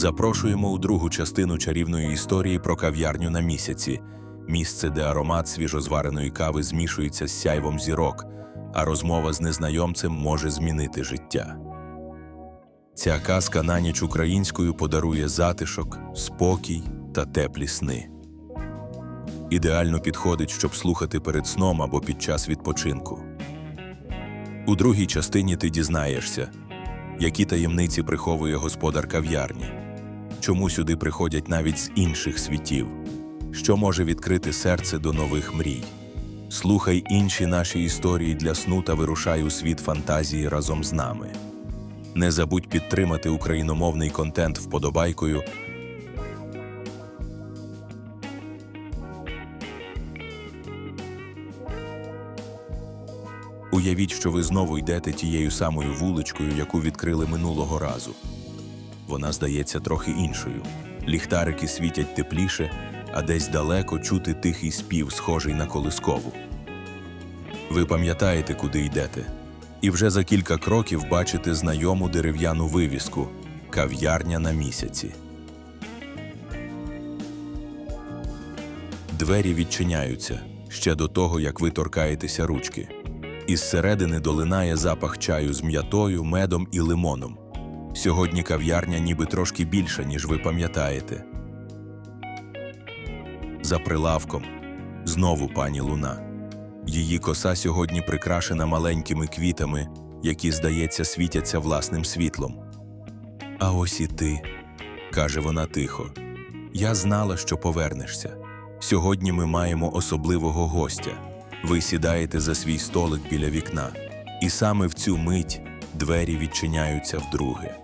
Запрошуємо у другу частину чарівної історії про кав'ярню на місяці, місце, де аромат свіжозвареної кави змішується з сяйвом зірок, а розмова з незнайомцем може змінити життя. Ця казка на ніч українською подарує затишок, спокій та теплі сни. Ідеально підходить, щоб слухати перед сном або під час відпочинку. У другій частині ти дізнаєшся, які таємниці приховує господар кав'ярні, чому сюди приходять навіть з інших світів, що може відкрити серце до нових мрій. Слухай інші наші історії для сну та вирушай у світ фантазії разом з нами. Не забудь підтримати україномовний контент вподобайкою. Уявіть, що ви знову йдете тією самою вуличкою, яку відкрили минулого разу. Вона здається трохи іншою. Ліхтарики світять тепліше, а десь далеко чути тихий спів, схожий на колискову. Ви пам'ятаєте, куди йдете, і вже за кілька кроків бачите знайому дерев'яну вивіску кав'ярня на місяці. Двері відчиняються ще до того, як ви торкаєтеся ручки. Із середини долинає запах чаю з м'ятою, медом і лимоном. Сьогодні кав'ярня ніби трошки більша, ніж ви пам'ятаєте. За прилавком знову пані Луна. Її коса сьогодні прикрашена маленькими квітами, які, здається, світяться власним світлом. А ось і ти, каже вона тихо. Я знала, що повернешся. Сьогодні ми маємо особливого гостя. Ви сідаєте за свій столик біля вікна, і саме в цю мить двері відчиняються вдруге.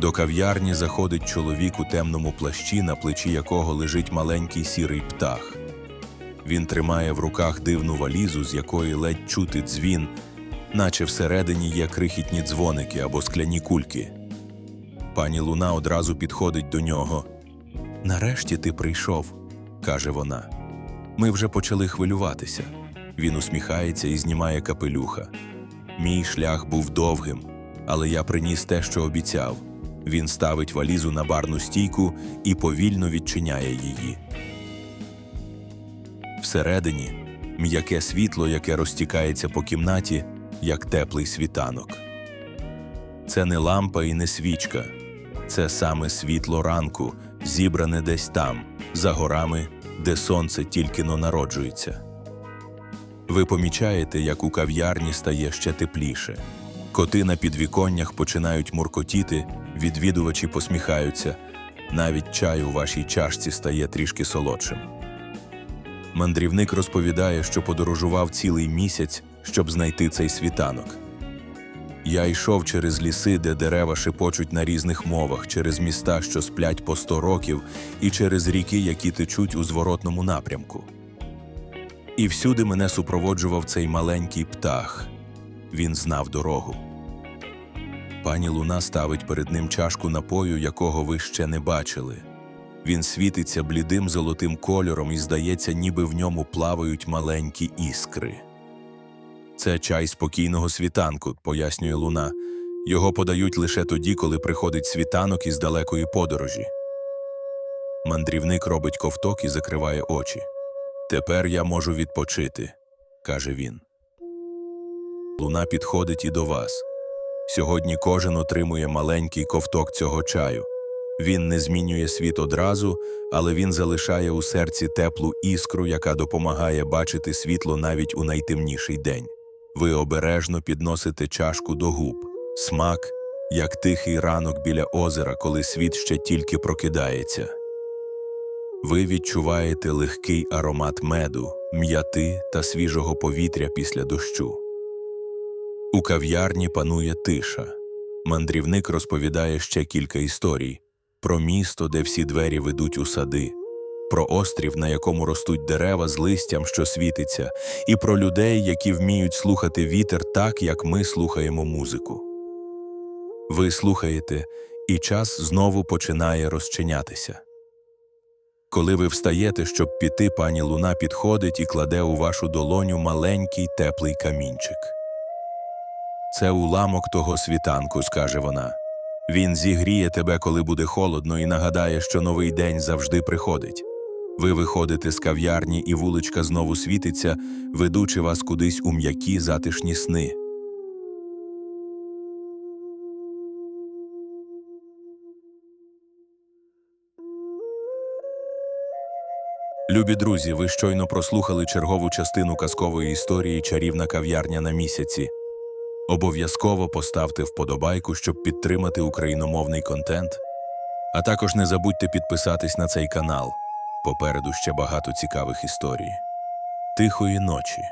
До кав'ярні заходить чоловік у темному плащі, на плечі якого лежить маленький сірий птах. Він тримає в руках дивну валізу, з якої ледь чути дзвін, наче всередині є крихітні дзвоники або скляні кульки. Пані Луна одразу підходить до нього. Нарешті ти прийшов, каже вона. Ми вже почали хвилюватися. Він усміхається і знімає капелюха. Мій шлях був довгим, але я приніс те, що обіцяв. Він ставить валізу на барну стійку і повільно відчиняє її. Всередині м'яке світло, яке розтікається по кімнаті, як теплий світанок. Це не лампа і не свічка, це саме світло ранку, зібране десь там, за горами, де сонце тільки но народжується. Ви помічаєте, як у кав'ярні стає ще тепліше. Коти на підвіконнях починають муркотіти, відвідувачі посміхаються, навіть чай у вашій чашці стає трішки солодшим. Мандрівник розповідає, що подорожував цілий місяць, щоб знайти цей світанок. Я йшов через ліси, де дерева шепочуть на різних мовах, через міста, що сплять по сто років, і через ріки, які течуть у зворотному напрямку. І всюди мене супроводжував цей маленький птах. Він знав дорогу. Пані Луна ставить перед ним чашку напою, якого ви ще не бачили. Він світиться блідим золотим кольором і здається, ніби в ньому плавають маленькі іскри. Це чай спокійного світанку, пояснює Луна. Його подають лише тоді, коли приходить світанок із далекої подорожі. Мандрівник робить ковток і закриває очі. Тепер я можу відпочити, каже він. Луна підходить і до вас. Сьогодні кожен отримує маленький ковток цього чаю. Він не змінює світ одразу, але він залишає у серці теплу іскру, яка допомагає бачити світло навіть у найтемніший день. Ви обережно підносите чашку до губ, смак, як тихий ранок біля озера, коли світ ще тільки прокидається. Ви відчуваєте легкий аромат меду, м'яти та свіжого повітря після дощу. У кав'ярні панує тиша. Мандрівник розповідає ще кілька історій про місто, де всі двері ведуть у сади, про острів, на якому ростуть дерева з листям, що світиться, і про людей, які вміють слухати вітер так, як ми слухаємо музику. Ви слухаєте, і час знову починає розчинятися. Коли ви встаєте, щоб піти, пані Луна підходить і кладе у вашу долоню маленький теплий камінчик. Це уламок того світанку, скаже вона. Він зігріє тебе, коли буде холодно, і нагадає, що новий день завжди приходить. Ви виходите з кав'ярні, і вуличка знову світиться, ведучи вас кудись у м'які затишні сни. Любі друзі, ви щойно прослухали чергову частину казкової історії Чарівна кав'ярня на місяці. Обов'язково поставте вподобайку, щоб підтримати україномовний контент. А також не забудьте підписатись на цей канал. Попереду ще багато цікавих історій. Тихої ночі.